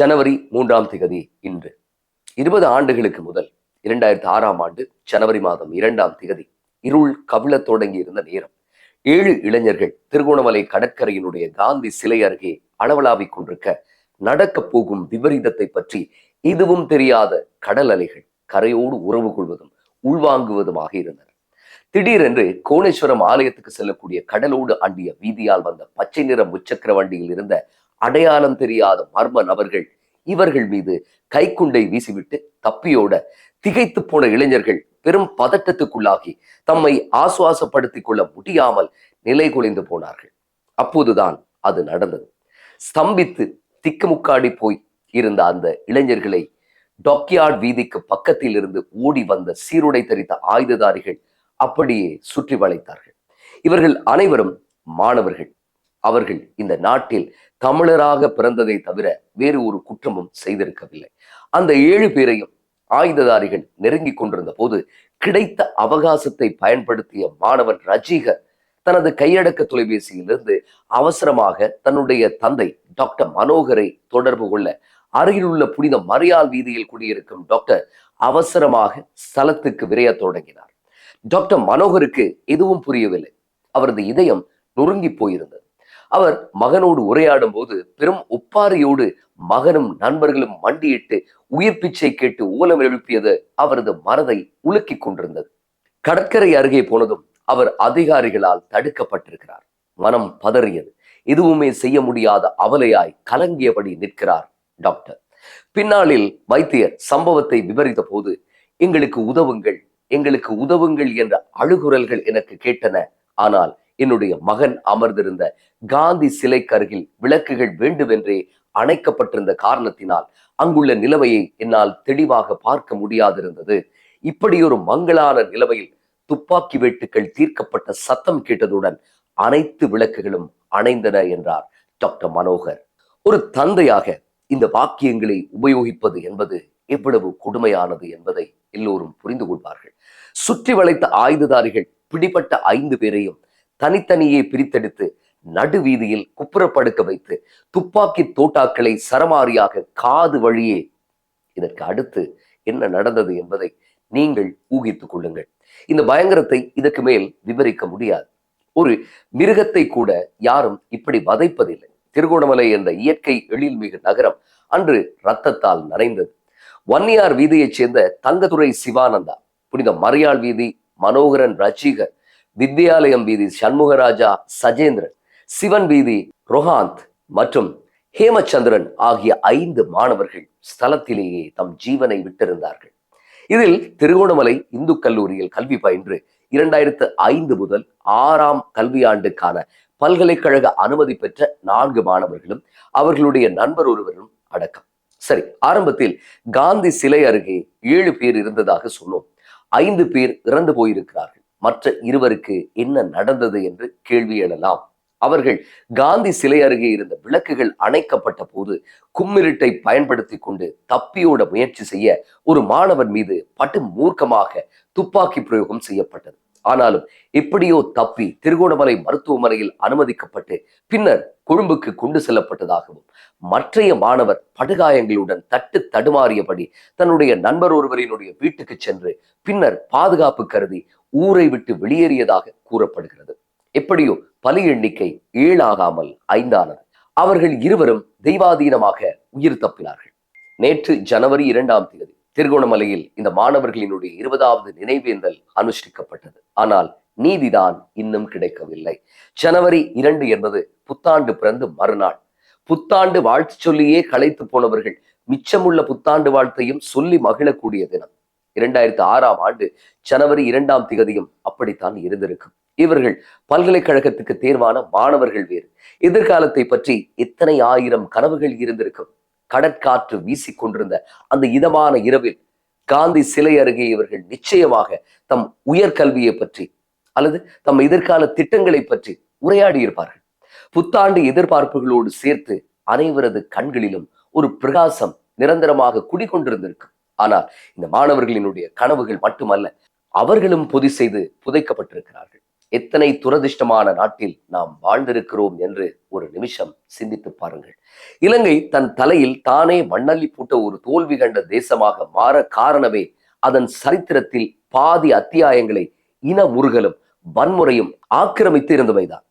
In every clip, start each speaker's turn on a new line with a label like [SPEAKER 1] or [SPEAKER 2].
[SPEAKER 1] ஜனவரி மூன்றாம் திகதி இன்று. இருபது ஆண்டுகளுக்கு முதல் இரண்டாயிரத்தி ஆறாம் ஆண்டு ஜனவரி மாதம் இரண்டாம் திகதி இருள் கவிழ தொடங்கி இருந்த நேரம். ஏழு இளைஞர்கள் திருகோணமலை கடற்கரையினுடைய காந்தி சிலை அருகே அளவலாவிக் கொண்டிருக்க நடக்கப் போகும் விபரீதத்தை பற்றி இதுவும் தெரியாத கடல் அலைகள் கரையோடு உறவு கொள்வதும் உள்வாங்குவதுமாக இருந்தன. திடீரென்று கோணேஸ்வரம் ஆலயத்துக்கு செல்லக்கூடிய கடலோடு அண்டிய வீதியால் வந்த பச்சை நிற முச்சக்கர வண்டியில் இருந்த அடையாளம் தெரியாத மர்ம நபர்கள். இவர்கள் மீது கைக்குண்டை வீசிவிட்டு தப்பியோட திகைத்து போன இளைஞர்கள் பெரும் பதட்டத்துக்குள்ளாகி தம்மை ஆசுவாசப்படுத்திக் கொள்ள முடியாமல் நிலை குலைந்து போனார்கள். அப்போதுதான் அது நடந்தது. ஸ்தம்பித்து திக்குமுக்காடி போய் இருந்த அந்த இளைஞர்களை டாக்யார்ட் வீதிக்கு பக்கத்தில் இருந்து ஓடி வந்த சீருடை தரித்த ஆயுததாரிகள் அப்படியே சுற்றி வளைத்தார்கள். இவர்கள் அனைவரும் மாணவர்கள். அவர்கள் இந்த நாட்டில் தமிழராக பிறந்ததை தவிர வேறு ஒரு குற்றமும் செய்திருக்கவில்லை. அந்த ஏழு பேரையும் ஆயுததாரிகள் நெருங்கி கொண்டிருந்த போது கிடைத்த அவகாசத்தை பயன்படுத்திய மாணவன் ரஜீகர் தனது கையடக்க தொலைபேசியிலிருந்து அவசரமாக தன்னுடைய தந்தை டாக்டர் மனோகரை தொடர்பு கொள்ள அருகிலுள்ள புனித மரியாள் வீதியில் குடியிருக்கும் டாக்டர் அவசரமாக ஸ்தலத்துக்கு விரைய தொடங்கினார். டாக்டர் மனோகருக்கு எதுவும் புரியவில்லை. அவரது இதயம் நொறுங்கி போயிருந்தது. அவர் மகனோடு உரையாடும் போது பெரும் ஒப்பாரியோடு மகனும் நண்பர்களும் மண்டியிட்டு உயிர் பிச்சை கேட்டு ஊலம் எழுப்பியது அவரது மனதை உலுக்கிக் கொண்டிருந்தது. கடற்கரை அருகே போனதும் அவர் அதிகாரிகளால் தடுக்கப்பட்டிருக்கிறார். மனம் பதறியது. எதுவுமே செய்ய முடியாத அவலையாய் கலங்கியபடி நிற்கிறார் டாக்டர். பின்னாளில் வைத்தியர் சம்பவத்தை விவரித்த போது எங்களுக்கு உதவுங்கள் எங்களுக்கு உதவுங்கள் என்ற அழுகுரல்கள் எனக்கு கேட்டன. ஆனால் என்னுடைய மகன் அமர்ந்திருந்த காந்தி சிலைக்கு அருகில் விளக்குகள் வேண்டுமென்றே அணைக்கப்பட்டிருந்த காரணத்தினால் அங்குள்ள நிலைமையை என்னால் தெளிவாக பார்க்க முடியாதிருந்தது. இப்படியொரு மங்களான நிலைமையில் துப்பாக்கி வெட்டுக்கள் தீர்க்கப்பட்ட சத்தம் கேட்டதுடன் அனைத்து விளக்குகளும் அணைந்தன என்றார் டாக்டர் மனோகர். ஒரு தந்தையாக இந்த வாக்கியங்களை உபயோகிப்பது என்பது எவ்வளவு கொடுமையானது என்பதை எல்லோரும் புரிந்து கொள்வார்கள். சுற்றி வளைத்த ஆயுததாரிகள் பிடிபட்ட ஐந்து பேரையும் தனித்தனியே பிரித்தெடுத்து நடுவீதியில் குப்புறப்படுக்க வைத்து துப்பாக்கி தோட்டாக்களை சரமாரியாக காது வழியே இதற்கு அடுத்து என்ன நடந்தது என்பதை நீங்கள் ஊகித்துக் கொள்ளுங்கள். இந்த பயங்கரத்தை இதற்கு மேல் விவரிக்க முடியாது. ஒரு மிருகத்தை கூட யாரும் இப்படி வதைப்பதில்லை. திருகோணமலை என்ற இயற்கை எழில்மிகு நகரம் அன்று ரத்தத்தால் நனைந்தது. வன்னியார் வீதியைச் சேர்ந்த தங்கதுரை சிவானந்தா புனித மரியாள் வீதி மனோகரன் ரச்சிகர் வித்யாலயம் வீதி சண்முகராஜா சஜேந்திரன் சிவன் வீதி ரொஹாந்த் மற்றும் ஹேமச்சந்திரன் ஆகிய ஐந்து மாணவர்கள் ஸ்தலத்திலேயே தம் ஜீவனை விட்டிருந்தார்கள். இதில் திருகோணமலை இந்து கல்லூரியில் கல்வி பயின்று இரண்டாயிரத்து ஐந்து முதல் ஆறாம் கல்வியாண்டுக்கான பல்கலைக்கழக அனுமதி பெற்ற நான்கு மாணவர்களும் அவர்களுடைய நண்பர் ஒருவரும் அடக்கம். சரி ஆரம்பத்தில் காந்தி சிலை அருகே ஏழு பேர் இருந்ததாக சொன்னோம். ஐந்து பேர் இறந்து போயிருக்கிறார்கள். மற்ற இருவருக்கு என்ன நடந்தது என்று கேள்வி எழலாம். அவர்கள் காந்தி சிலை அருகே இருந்த விளக்குகள் அணைக்கப்பட்ட போது கும்மிருட்டை பயன்படுத்தி கொண்டு தப்பியோட முயற்சி செய்ய ஒரு மாணவன் மீது பட்டு மூர்க்கமாக துப்பாக்கி பிரயோகம் செய்யப்பட்டது. ஆனாலும் எப்படியோ தப்பி திருகோணமலை மருத்துவமனையில் அனுமதிக்கப்பட்டு பின்னர் கொழும்புக்கு கொண்டு செல்லப்பட்டதாகவும் மற்றைய மாணவர் படுகாயங்களுடன் தட்டு தடுமாறியபடி தன்னுடைய நண்பர் ஒருவரினுடைய வீட்டுக்கு சென்று பின்னர் பாதுகாப்பு கருதி ஊரை விட்டு வெளியேறியதாக கூறப்படுகிறது. எப்படியோ பலி எண்ணிக்கை ஏழாகாமல் ஐந்தானது. அவர்கள் இருவரும் தெய்வாதீனமாக உயிர் தப்பினார்கள். நேற்று ஜனவரி இரண்டாம் தேதி திருகோணமலையில் இந்த மாணவர்களினுடைய இருபதாவது நினைவேந்தல் அனுஷ்டிக்கப்பட்டது. ஆனால் நீதிதான் இன்னும் கிடைக்கவில்லை. ஜனவரி இரண்டு என்பது புத்தாண்டு பிறந்து மறுநாள். புத்தாண்டு வாழ்த்து சொல்லியே களைத்து போனவர்கள் மிச்சமுள்ள புத்தாண்டு வாழ்த்தையும் சொல்லி மகிழக்கூடிய தினம். இரண்டாயிரத்தி ஆறாம் ஆண்டு ஜனவரி இரண்டாம் திகதியும் அப்படித்தான் இருந்திருக்கும். இவர்கள் பல்கலைக்கழகத்துக்கு தேர்வான மாணவர்கள் வேறு. எதிர்காலத்தை பற்றி எத்தனை ஆயிரம் கனவுகள் இருந்திருக்கும். கடற்காற்று வீசிக்கொண்டிருந்த அந்த இதமான இரவில் காந்தி சிலை அருகே இவர்கள் நிச்சயமாக தம் உயர்கல்வியை பற்றி அல்லது தம் எதிர்கால திட்டங்களை பற்றி உரையாடி இருப்பார்கள் புத்தாண்டு எதிர்பார்ப்புகளோடு சேர்த்து அனைவரது கண்களிலும் ஒரு பிரகாசம் நிரந்தரமாக குடிகொண்டிருந்திருக்கும் ஆனால் இந்த மாணவர்களினுடைய கனவுகள் மட்டுமல்ல அவர்களும் பொதி செய்து புதைக்கப்பட்டிருக்கிறார்கள். எத்தனை துரதிர்ஷ்டமான நாட்டில் நாம் வாழ்ந்திருக்கிறோம் என்று ஒரு நிமிஷம் சிந்தித்து பாருங்கள். இலங்கை தன் தலையில் தானே மண்ணள்ளி போட்ட ஒரு தோல்வி கண்ட தேசமாக மாற காரணமே அதன் சரித்திரத்தில் பாதி அத்தியாயங்களை இன முருகலும் வன்முறையும் ஆக்கிரமித்து இருந்தவைதான்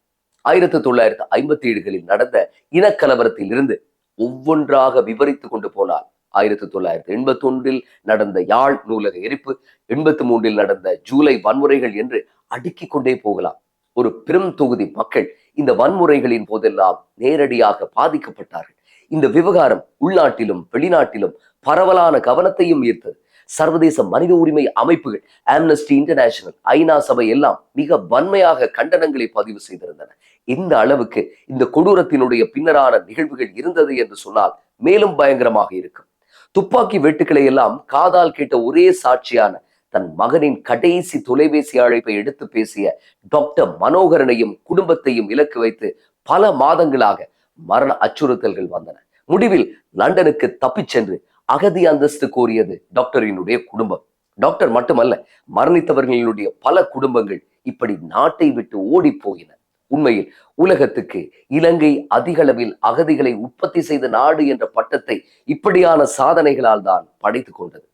[SPEAKER 1] ஆயிரத்தி தொள்ளாயிரத்தி ஐம்பத்தி ஏழுகளில் நடந்த இனக்கலவரத்தில் இருந்து ஒவ்வொன்றாக விவரித்து கொண்டு போனால் ஆயிரத்தி தொள்ளாயிரத்தி எண்பத்தி ஒன்றில் நடந்த யாழ் நூலக எரிப்பு எண்பத்தி மூன்றில் நடந்த ஜூலை வன்முறைகள் என்று அடுக்கி கொண்டே போகலாம். ஒரு பெரும் தொகுதி மக்கள் இந்த வன்முறைகளின் போதெல்லாம் நேரடியாக பாதிக்கப்பட்டார்கள். இந்த விவகாரம் உள்நாட்டிலும் வெளிநாட்டிலும் பரவலான கவனத்தையும் ஈர்த்தது. சர்வதேச மனித உரிமை அமைப்புகள் ஆம்னஸ்டி இன்டர்நேஷனல் ஐநா சபை எல்லாம் மிக வன்மையாக கண்டனங்களை பதிவு செய்திருந்தன. இந்த அளவுக்கு இந்த கொடூரத்தினுடைய பின்னரான நிகழ்வுகள் இருந்தது என்று சொன்னால் மேலும் பயங்கரமாக இருக்கும். துப்பாக்கி வெட்டுக்களை எல்லாம் காதால் கேட்ட ஒரே சாட்சியான தன் மகனின் கடைசி தொலைபேசி அழைப்பை எடுத்து பேசிய டாக்டர் மனோகரனையும் குடும்பத்தையும் இலக்கு வைத்து பல மாதங்களாக மரண அச்சுறுத்தல்கள் வந்தன. முடிவில் லண்டனுக்கு தப்பிச் சென்று அகதி அந்தஸ்து கோரியது டாக்டரினுடைய குடும்பம். டாக்டர் மட்டுமல்ல மரணித்தவர்களினுடைய பல குடும்பங்கள் இப்படி நாட்டை விட்டு ஓடி போயின. உண்மையில் உலகத்துக்கு இலங்கை அதிகளவில் அகதிகளை உற்பத்தி செய்த நாடு என்ற பட்டத்தை இப்படியான சாதனைகளால் தான் படைத்துக் கொண்டது.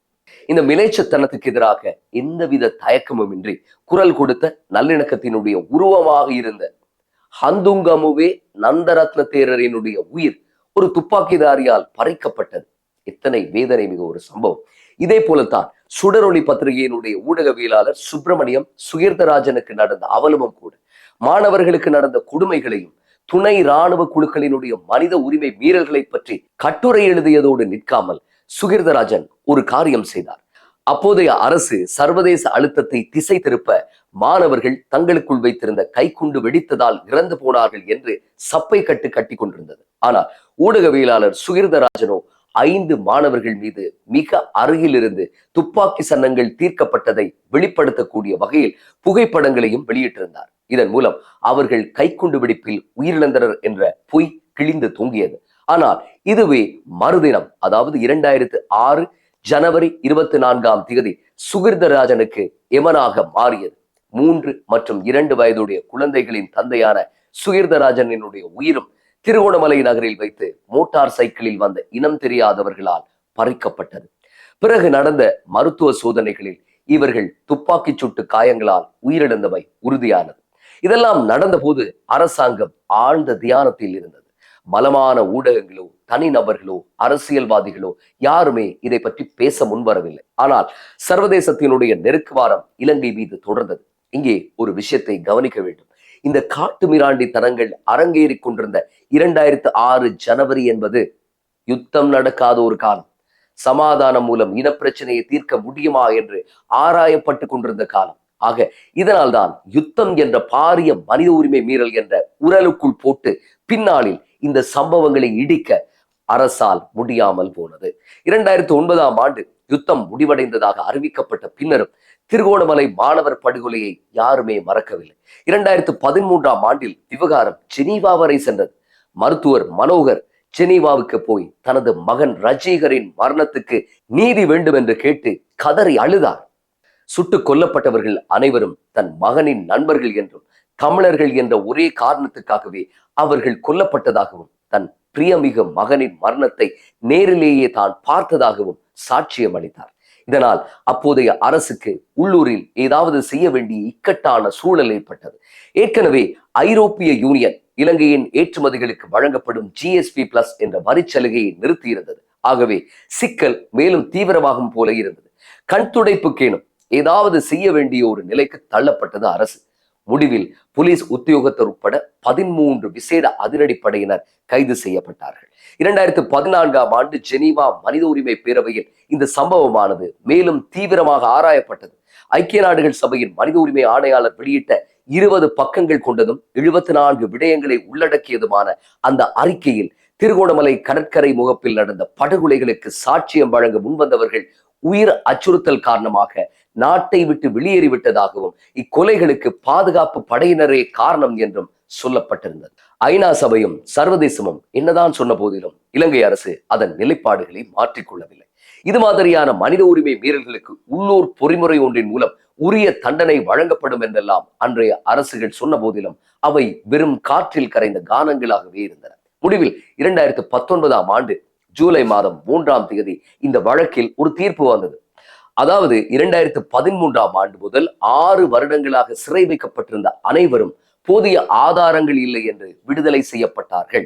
[SPEAKER 1] இந்த மிலைச்சத்தனத்துக்கு எதிராக எந்தவித தயக்கமும் இன்றி குரல் கொடுத்த நல்லிணக்கத்தினுடைய உருவமாக இருந்த ஹந்துங்கமுவே நந்தரத்ன தேரரினுடைய உயிர் ஒரு துப்பாக்கிதாரியால் பறிக்கப்பட்டது. எத்தனை வேதனை மிக ஒரு சம்பவம். இதே போலத்தான் சுடரொளி பத்திரிகையினுடைய ஊடகவியலாளர் சுப்பிரமணியம் சுகீர்த்தராஜனுக்கு நடந்த அவலமும் கூட மாணவர்களுக்கு நடந்த கொடுமைகளையும் துணை ராணுவ குழுக்களினுடைய மனித உரிமை மீறல்களை பற்றி கட்டுரை எழுதியதோடு நிற்காமல் சுகிர்தராஜன் ஒரு காரியம் செய்தார். அப்போதைய அரசு சர்வதேச அழுத்தத்தை திசை திருப்ப மாணவர்கள் தங்களுக்குள் வைத்திருந்த கைக்குண்டு வெடித்ததால் இறந்து போனார்கள் என்று சப்பை கட்டு கட்டி கொண்டிருந்தது. ஆனால் ஊடகவியலாளர் சுகிர்தராஜனோ ஐந்து மாணவர்கள் மீது மிக அருகில் இருந்து துப்பாக்கி சன்னங்கள் தீர்க்கப்பட்டதை வெளிப்படுத்தக்கூடிய வகையில் புகைப்படங்களையும் வெளியிட்டிருந்தார். இதன் மூலம் அவர்கள் கைக்குண்டு வெடிப்பில் உயிரிழந்தனர் என்ற பொய் கிழிந்து தூங்கியது. ஆனால் இதுவே மறுதினம் அதாவது இரண்டாயிரத்து ஆறு ஜனவரி இருபத்தி நான்காம் தேதி சுகிர்தராஜனுக்கு எமனாக மாறியது. மூன்று மற்றும் இரண்டு வயதுடைய குழந்தைகளின் தந்தையான சுகிர்தராஜனினுடைய உயிரும் திருகோணமலை நகரில் வைத்து மோட்டார் சைக்கிளில் வந்த இனம் தெரியாதவர்களால் பறிக்கப்பட்டது. பிறகு நடந்த மருத்துவ சோதனைகளில் இவர்கள் துப்பாக்கி சுட்டு காயங்களால் உயிரிழந்தவை உறுதியானது. இதெல்லாம் நடந்தபோது அரசாங்கம் ஆழ்ந்த தியானத்தில் இருந்தது. பலமான ஊடகங்களோ தனிநபர்களோ அரசியல்வாதிகளோ யாருமே இதை பற்றி பேச முன்வரவில்லை. ஆனால் சர்வதேசத்தினுடைய நெருக்குவாரம் இலங்கை மீது தொடர்ந்தது. இங்கே ஒரு விஷயத்தை கவனிக்க வேண்டும். இந்த காட்டு மிராண்டி தனங்கள் அரங்கேறி கொண்டிருந்த இரண்டாயிரத்து ஆறு ஜனவரி என்பது யுத்தம் நடக்காத ஒரு காலம். சமாதானம் மூலம் இனப்பிரச்சனையை தீர்க்க முடியுமா என்று ஆராயப்பட்டு கொண்டிருந்த காலம். ஆக இதனால்தான் யுத்தம் என்ற பாரிய மனித உரிமை மீறல் என்ற உரலுக்குள் போட்டு பின்னாளில் இந்த சம்பவங்களை இடிக்க அரசால் முடியாமல் போனது. இரண்டாயிரத்தி ஒன்பதாம் ஆண்டு யுத்தம் முடிவடைந்ததாக அறிவிக்கப்பட்ட பின்னரும் திருகோணமலை மாணவர் படுகொலையை யாருமே மறக்கவில்லை. இரண்டாயிரத்து பதிமூன்றாம் ஆண்டில் விவகாரம் ஜெனீவா வரை சென்றது. மருத்துவர் மனோகர் ஜெனீவாவுக்கு போய் தனது மகன் ரஜீகரின் மரணத்துக்கு நீதி வேண்டும் என்று கேட்டு கதறி அழுதார். சுட்டுக் கொல்லப்பட்டவர்கள் அனைவரும் தன் மகனின் நண்பர்கள் என்றும் தமிழர்கள் என்ற ஒரே காரணத்துக்காகவே அவர்கள் கொல்லப்பட்டதாகவும் தன் பிரியமிகு மகனின் மரணத்தை நேரிலேயே தான் பார்த்ததாகவும் சாட்சியம் அளித்தார். இதனால் அப்போதைய அரசுக்கு உள்ளூரில் ஏதாவது செய்ய வேண்டிய இக்கட்டான சூழல் ஏற்பட்டது. ஏற்கனவே ஐரோப்பிய யூனியன் இலங்கையின் ஏற்றுமதிகளுக்கு வழங்கப்படும் ஜிஎஸ்பி பிளஸ் என்ற வரிச்சலுகையை நிறுத்தியிருந்தது. ஆகவே சிக்கல் மேலும் தீவிரமாகும் போல இருந்தது. கண் துடைப்புக்கேனும் ஏதாவது செய்ய வேண்டிய ஒரு நிலைக்கு தள்ளப்பட்டது அரசு. முடிவில் போலீஸ் உத்தியோகத்தர் உட்பட பதிமூன்று விசேட அதிரடிப்படையினர் கைது செய்யப்பட்டார்கள். இரண்டாயிரத்து பதினான்காம் ஆண்டு ஜெனீவா மனித உரிமை பேரவையில் இந்த சம்பவமானது மேலும் தீவிரமாக ஆராயப்பட்டது. ஐக்கிய நாடுகள் சபையின் மனித உரிமை ஆணையாளர் வெளியிட்ட இருபது பக்கங்கள் கொண்டதும் எழுபத்தி நான்கு விடயங்களை உள்ளடக்கியதுமான அந்த அறிக்கையில் திருகோணமலை கடற்கரை முகப்பில் நடந்த படுகொலைகளுக்கு சாட்சியம் வழங்க முன்வந்தவர்கள் உயிர் அச்சுறுத்தல் காரணமாக நாட்டை விட்டு வெளியேறிவிட்டதாகவும் இக்கொலைகளுக்கு பாதுகாப்பு படையினரே காரணம் என்றும் சொல்லப்பட்டிருந்தது. ஐநா சபையும் சர்வதேசமும் என்னதான் சொன்ன போதிலும் இலங்கை அரசு அதன் நிலைப்பாடுகளை மாற்றிக்கொள்ளவில்லை இது மாதிரியான மனித உரிமை மீறல்களுக்கு உள்ளூர் பொறிமுறை ஒன்றின் மூலம் உரிய தண்டனை வழங்கப்படும் என்றெல்லாம் அன்றைய அரசுகள் சொன்ன போதிலும் அவை வெறும் காற்றில் கரைந்த கானங்களாகவே இருந்தன. முடிவில் இரண்டாயிரத்து பத்தொன்பதாம் ஆண்டு ஜூலை மாதம் மூன்றாம் தேதி இந்த வழக்கில் ஒரு தீர்ப்பு வந்தது. அதாவது இரண்டாயிரத்து பதிமூன்றாம் ஆண்டு முதல் ஆறு வருடங்களாக சிறை வைக்கப்பட்டிருந்த அனைவரும் போதிய ஆதாரங்கள் இல்லை என்று விடுதலை செய்யப்பட்டார்கள்.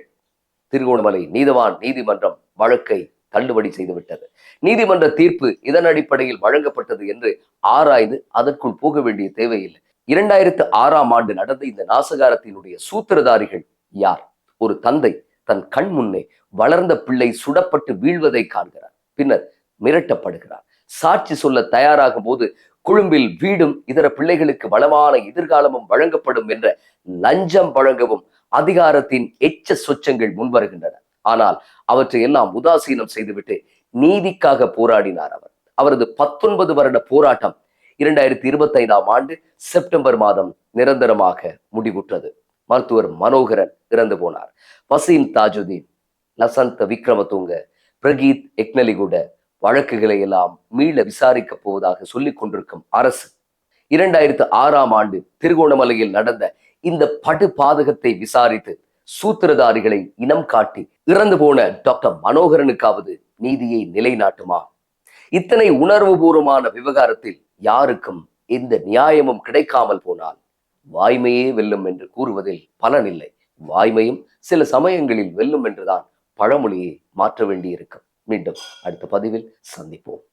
[SPEAKER 1] திருகோணமலை நீதவான் நீதிமன்றம் வழக்கை தள்ளுபடி செய்துவிட்டது. நீதிமன்ற தீர்ப்பு இதன் அடிப்படையில் வழங்கப்பட்டது என்று ஆராய்ந்து அதற்குள் போக வேண்டிய தேவையில்லை. இரண்டாயிரத்து ஆறாம் ஆண்டு நடந்த இந்த நாசகாரத்தினுடைய சூத்திரதாரிகள் யார்? ஒரு தந்தை தன் கண் முன்னே வளர்ந்த பிள்ளை சுடப்பட்டு வீழ்வதை காண்கிறார். பின்னர் மிரட்டப்படுகிறார். சாட்சி சொல்ல தயாராகும் போது குழும்பில் வீடும் இதர பிள்ளைகளுக்கு வளமான எதிர்காலமும் வழங்கப்படும் என்ற லஞ்சம் வழங்கவும் அதிகாரத்தின் எச்ச சொச்சங்கள் முன்வருகின்றன. ஆனால் அவற்றை எல்லாம் உதாசீனம் செய்துவிட்டு நீதிக்காக போராடினார் அவர். அவரது பத்தொன்பது வருட போராட்டம் இரண்டாயிரத்தி இருபத்தி ஐந்தாம் ஆண்டு செப்டம்பர் மாதம் நிரந்தரமாக முடிவுற்றது. மருத்துவர் மனோகரன் இறந்து போனார். வசீம் தாஜுதீன் லசந்த விக்ரமதுங்க பிரகீத் எக்னலிகுட வழக்குகளை எல்லாம் மீள விசாரிக்க போவதாக சொல்லிக் கொண்டிருக்கும் அரசு. இரண்டாயிரத்து ஆறாம் ஆண்டு திருகோணமலையில் நடந்த இந்த படு பாதகத்தை விசாரித்து சூத்திரதாரிகளை இனம் காட்டி இறந்து போன டாக்டர் மனோகரனுக்காவது நீதியை நிலைநாட்டுமா? இத்தனை உணர்வுபூர்வமான விவகாரத்தில் யாருக்கும் எந்த நியாயமும் கிடைக்காமல் போனால் வாய்மையே வெல்லும் என்று கூறுவதில் பலனில்லை. வாய்மையும் சில சமயங்களில் வெல்லும் என்றுதான் பழமொழியை மாற்ற வேண்டியிருக்கும். மீண்டும் அடுத்த பதிவில் சந்திப்போம்.